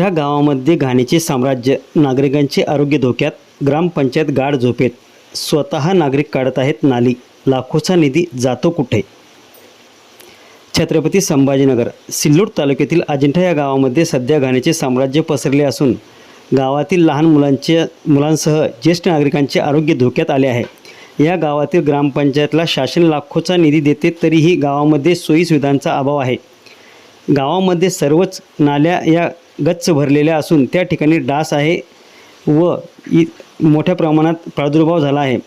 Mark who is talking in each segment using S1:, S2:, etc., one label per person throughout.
S1: मोठ्या गावामध्ये घाणीचे साम्राज्य नागरिकांचे आरोग्य धोक्यात ग्रामपंचायत गाढ झोपेत स्वतः नागरिक काढत आहेत नाली लाखोचा निधी जातो कुठे? छत्रपती संभाजीनगर सिल्लोड तालुक्यातील अजिंठा या गावामध्ये सध्या घाणीचे साम्राज्य पसरले असून गावातील लहान मुलांचे मुलांसह ज्येष्ठ नागरिकांचे आरोग्य धोक्यात आले आहे. या गावातील ग्रामपंचायतला शासन लाखोचा निधी देते तरीही गावामध्ये सोयीसुविधांचा अभाव आहे. गावामध्ये सर्वच नाल्या या गच्च भरलेल्या असून त्या ठिकाणी डास आहे व इ मोठ्या प्रमाणात प्रादुर्भाव झाला आहे.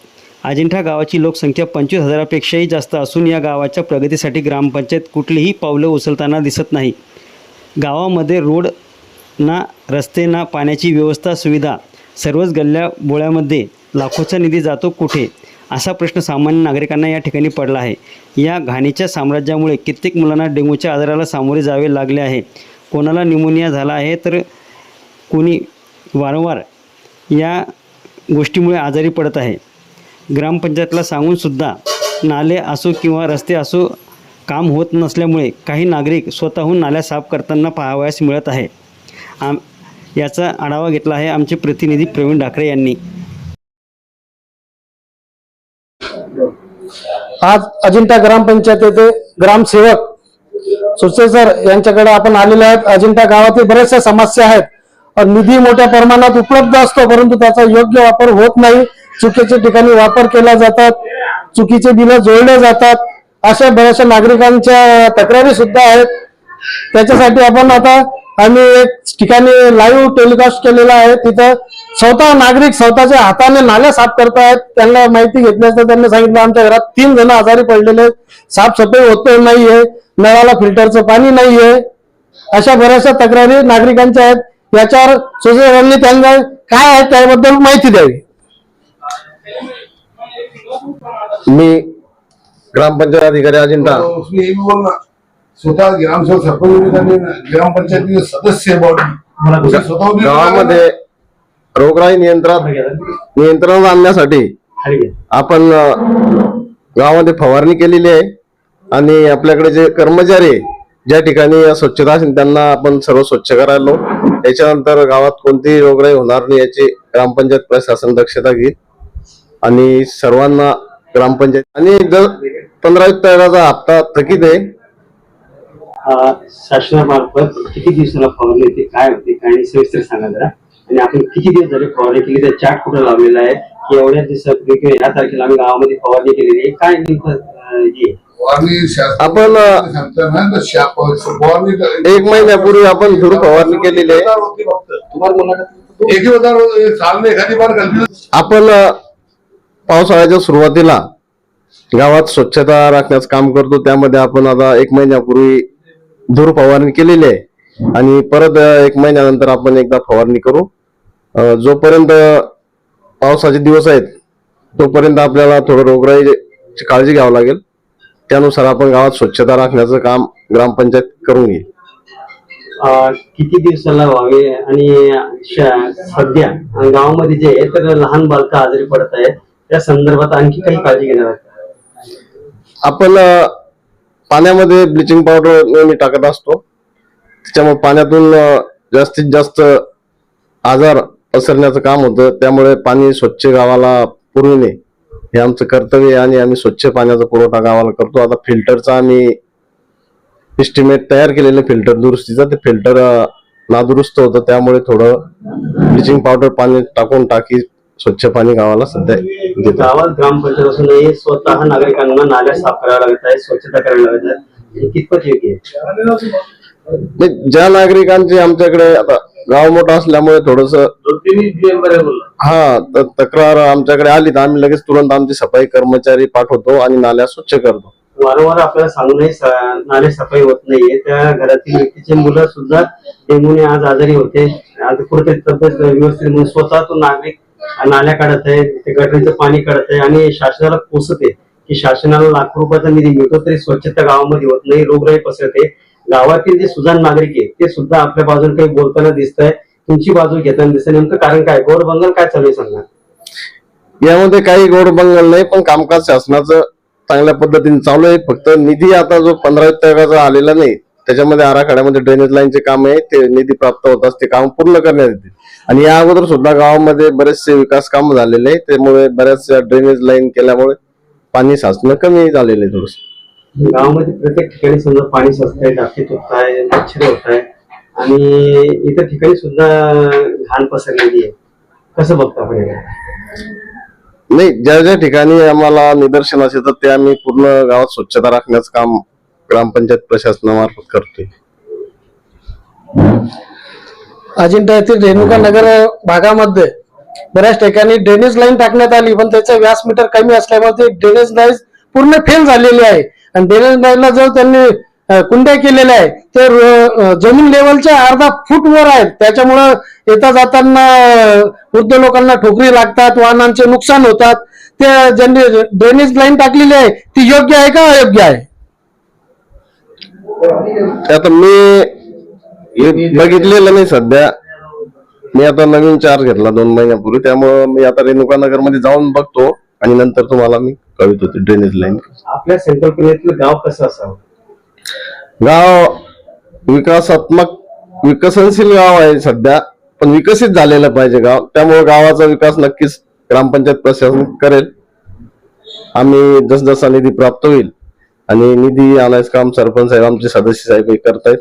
S1: अजिंठा गावाची लोकसंख्या पंचवीस हजारापेक्षाही जास्त असून या गावाच्या प्रगतीसाठी ग्रामपंचायत कुठलीही पावलं उचलताना दिसत नाही. गावामध्ये रोड ना रस्ते ना पाण्याची व्यवस्था सुविधा सर्वच गल्ल्या बोळ्यामध्ये लाखोचा निधी जातो कुठे? असा प्रश्न सामान्य नागरिकांना या ठिकाणी पडला आहे. या घाणीच्या साम्राज्यामुळे कित्येक मुलांना डेंग्यूच्या आजाराला सामोरे जावे लागले आहे. कोणाला निमोनिया झाला आहे तर कोणी वारंवार या गोष्टीमुळे आजारी पडत आहे. ग्रामपंचायतला सांगूनसुद्धा नाले असो किंवा रस्ते असो काम होत नसल्यामुळे काही नागरिक स्वतःहून नाल्या साफ करताना पाहावयास मिळत आहे. आम याचा आढावा घेतला आहे आमचे प्रतिनिधी प्रवीण ढाकरे यांनी.
S2: आज अजिंठा ग्रामपंचायत येथे ग्रामसेवक सुचे सर यांच्याकडे आपण आलेले आहेत. अजिंठा गावातील बऱ्याचशा समस्या आहेत. निधी मोठ्या प्रमाणात उपलब्ध असतो परंतु त्याचा योग्य वापर होत नाही. चुकीच्या ठिकाणी वापर केला जातात चुकीचे बिलं जोडले जातात. अशा बऱ्याचशा नागरिकांच्या तक्रारी सुद्धा आहेत. त्याच्यासाठी आपण आता आम्ही एक ठिकाणी लाईव्ह टेलिकास्ट केलेला आहे. तिथं स्वतः नागरिक स्वतःच्या हाताने नाल्या साफ करतायत त्यांना माहिती घेतली असता त्यांनी सांगितलं आमच्या घरात तीन जण आजारी पडलेले आहेत. साफसफाई होत नाहीये नळाला फिल्टरचं पाणी नाहीये अशा बऱ्याचशा तक्रारी नागरिकांच्या आहेत याच्यावर सुचेवांनी त्यांना काय आहे त्याबद्दल माहिती द्यावी
S3: मी ग्रामपंचायत अधिकारी अजिंठा
S4: स्वतः ग्रामसेवक सरपंच आणि ग्रामपंचायतीचे सदस्य
S3: गावामध्ये रोगराई नियंत्रण नियंत्रण आणण्यासाठी आपण गावामध्ये फवारणी केलेली आहे. आणि आपल्याकडे जे कर्मचारी आहे, ज्या ठिकाणी स्वच्छता असेल त्यांना आपण सर्व स्वच्छ करायला. लावू. याच्यानंतर गावात कोणतीही रोगराई होणार नाही याची ग्रामपंचायत प्रशासन दक्षता घेईल. आणि सर्वांना ग्रामपंचायत आणि जर पंधरा तेराचा हप्ता थकीत आहे.
S1: शासनामार्फत किती दिवसाला फवारणी होते काय होते काय सविस्तर सांगा जरा. आणि आपण किती दिवस झाले फवारणी केली त्या चार्ट कुठं लावलेला आहे? की एवढ्या किंवा या तारखेला आम्ही गावामध्ये फवारणी केलेली आहे. काय नेमकं हे?
S4: फवारणी
S3: आपण, अ,
S4: सांगता ना तर शा- फवारणी
S3: एक महिन्यापूर्वी आपण धूर फवारणी केलेली आहे.
S4: होती फक्त. एक ही हजार साल में एखादी बार गलती
S3: आपण अ, पावसाळ्याच्या सुरुवातीला गावात स्वच्छता राखण्याचं काम करतो. त्यामध्ये आपण आता एक महिन्यापूर्वी धूर फवारणी केलेली आहे. आणि परत एक महिन्यानंतर आपण एकदा फवारणी करू. जोपर्यंत पावसाचे दिवस आहेत तोपर्यंत आपल्याला थोडं रोगराईची काळजी घ्यावं लागेल. त्यानुसार आपण गावात स्वच्छता राखण्याचं काम ग्रामपंचायत करून घेईल.
S1: किती दिवसाला व्हावे आणि सध्या गावामध्ये जे आहे तर लहान बालकं आजारी पडत आहेत त्या संदर्भात आणखी काही काळजी घेणार आहेत?
S3: आपण पाण्यामध्ये ब्लिचिंग पावडर नेहमी टाकत असतो. त्याच्यामुळे पाण्यातून जास्तीत जास्त आजार पसरण्याचं काम होतं. त्यामुळे पाणी स्वच्छ गावाला पुरविणे हे आमचं कर्तव्य आहे आणि आम्ही स्वच्छ पाण्याचा पुरवठा गावाला करतो. आता फिल्टरचा आम्ही एस्टिमेट तयार केलेलं फिल्टर. दुरुस्तीचं ते फिल्टर नादुरुस्त होतं. त्यामुळे थोडं ब्लिचिंग पावडर पाणी टाकून टाकी स्वच्छ पाणी गावाला सध्या
S1: गावात ग्रामपंचायत असूनही स्वतः नागरिकांना नाल्या साफ कराव्या लागत आहे स्वच्छता करावी लागत आहे कितपत योग्य आहे?
S3: ज्या नागरिकांची आमच्याकडे आता गाव मोठं असल्यामुळे थोडस हा तक्रार आमच्याकडे आली तर आम्ही लगेच तुरंत आमची सफाई कर्मचारी पाठवतो आणि नाल्या स्वच्छ करतो.
S1: वारंवार आपल्याला सांगूनही नाले सफाई होत नाहीये. त्या घरातील व्यक्तीचे मुलं सुद्धा डेंग्यूने आज आजारी होते. आज कुठे तब्येत व्यवस्थित म्हणून स्वतः तो नागरिक नाल्या काढत आहे ते गटरीचं पाणी काढत आहे आणि शासनाला पोसते की शासनाला लाखो रुपयाचा निधी मिळतो तरी स्वच्छता गावामध्ये होत नाही. रोगराई पसरते. गावातील जे सुजाण नागरिक आहेत ते सुद्धा आपल्या बाजूने काही बोलताना दिसत आहे तुमची बाजू घेताना दिसत. नेमकं कारण काय? गोड बंगाल काय चालू आहे सांगा
S3: यामध्ये काही गोड बंगल नाही पण कामकाज शासनाचं चांगल्या पद्धतीने चालू आहे. फक्त निधी आता जो पंधरा टक्क्याचा आलेला नाही त्याच्यामध्ये आराखड्यामध्ये ड्रेनेज लाईनचे काम आहे ते निधी प्राप्त होतात ते काम पूर्ण करण्यात येते. आणि या अगोदर सुद्धा गावामध्ये बरेचसे विकास काम झालेले आहे त्यामुळे बऱ्याचशा ड्रेनेज लाईन केल्यामुळे पाणी साचणं कमी झालेलं आहे थोडंसं.
S1: गावामध्ये प्रत्येक ठिकाणी समजा पाणी साचत आहे डाके तुटत आहे मच्छर होत आहे आणि इतर ठिकाणी सुद्धा घाण पसरलेली आहे. कसं बघता आपण हे?
S3: नाही ज्या ज्या ठिकाणी आम्हाला निदर्शनास येतात ते आम्ही पूर्ण गावात स्वच्छता राखण्याचं काम ग्रामपंचायत प्रशासनामार्फत करतोय.
S2: अजिंठा येथील रेणुका नगर भागामध्ये बऱ्याच ठिकाणी ड्रेनेज लाईन टाकण्यात आली पण त्याचं व्यास मीटर कमी असल्यामुळे ते ड्रेनेज लाईन पूर्ण फेल झालेली आहे. आणि ड्रेनेज लाईनला जो त्यांनी कुंड्या केलेल्या आहे ते जमीन लेवलच्या अर्धा फूट वर आहेत. त्याच्यामुळं येता जाताना वृद्ध लोकांना ठोकरी लागतात वाहनांचे नुकसान होतात. ते ज्यांनी ड्रेनेज लाईन टाकलेली आहे ती योग्य आहे का अयोग्य आहे?
S3: आता मी बघितलेलं नाही सध्या. मी आता नवीन चार्ज घेतला दोन महिन्यापूर्वी. त्यामुळं मी आता रेणुका नगरमध्ये जाऊन बघतो आणि नंतर तुम्हाला मी कळवित होते ड्रेनेज लाईन
S1: आपल्या संकल्पनेतलं गाव कसं असावं?
S3: गाव विकासात्मक विकसनशील गाव आहे सध्या पण विकसित झालेलं पाहिजे गाव. त्यामुळे गावाचा विकास नक्कीच ग्रामपंचायत प्रशासन करेल. आम्ही जसजसा निधी प्राप्त होईल आणि निधी आणायचं काम सरपंच साहेब आमचे सदस्य साहेब हे करतायत.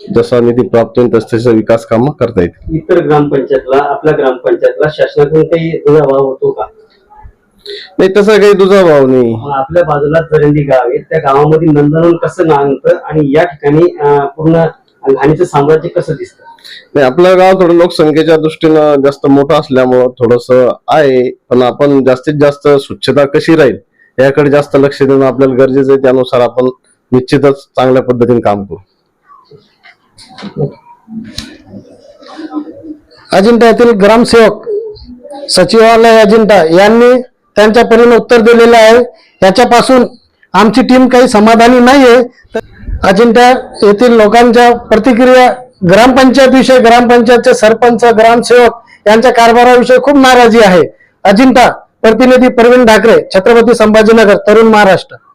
S3: जसा निधी प्राप्त होईल तस तसे विकास कामं करता येतील.
S1: इतर ग्रामपंचायतला आपल्या ग्रामपंचायतला शासनाकडून काही दुजाभाव होतो का?
S3: नाही तसा काही तुझा भाव नाही.
S1: मग आपल्या बाजूला जरंडी गाव आहे. त्या गावामध्ये नंदनवन कसं नांगतं आणि या ठिकाणी अं, पूर्ण घाणीचं साम्राज्य कसं दिसतं?
S3: नाही आपलं गाव थोडं लोकसंख्येच्या दृष्टीनं जास्त मोठं असल्यामुळं थोडस आहे पण आपण जास्तीत जास्त स्वच्छता कशी राहील याकडे जास्त लक्ष देणं आपल्याला गरजेचं आहे. त्यानुसार आपण निश्चितच चांगल्या पद्धतीने काम करू.
S2: अजिंठा येथील ग्रामसेवक सचिवालय अजिंठा यांनी त्यांच्या परीने उत्तर दिलेलं आहे. याच्यापासून आमची टीम काही समाधानी नाहीये. तर अजिंठा येथील लोकांच्या प्रतिक्रिया ग्रामपंचायतविषयी ग्रामपंचायतचे सरपंच ग्रामसेवक यांच्या कारभाराविषयी खूप नाराजी आहे. अजिंठा प्रतिनिधी प्रवीण ढाकरे छत्रपती संभाजीनगर तरुण महाराष्ट्र.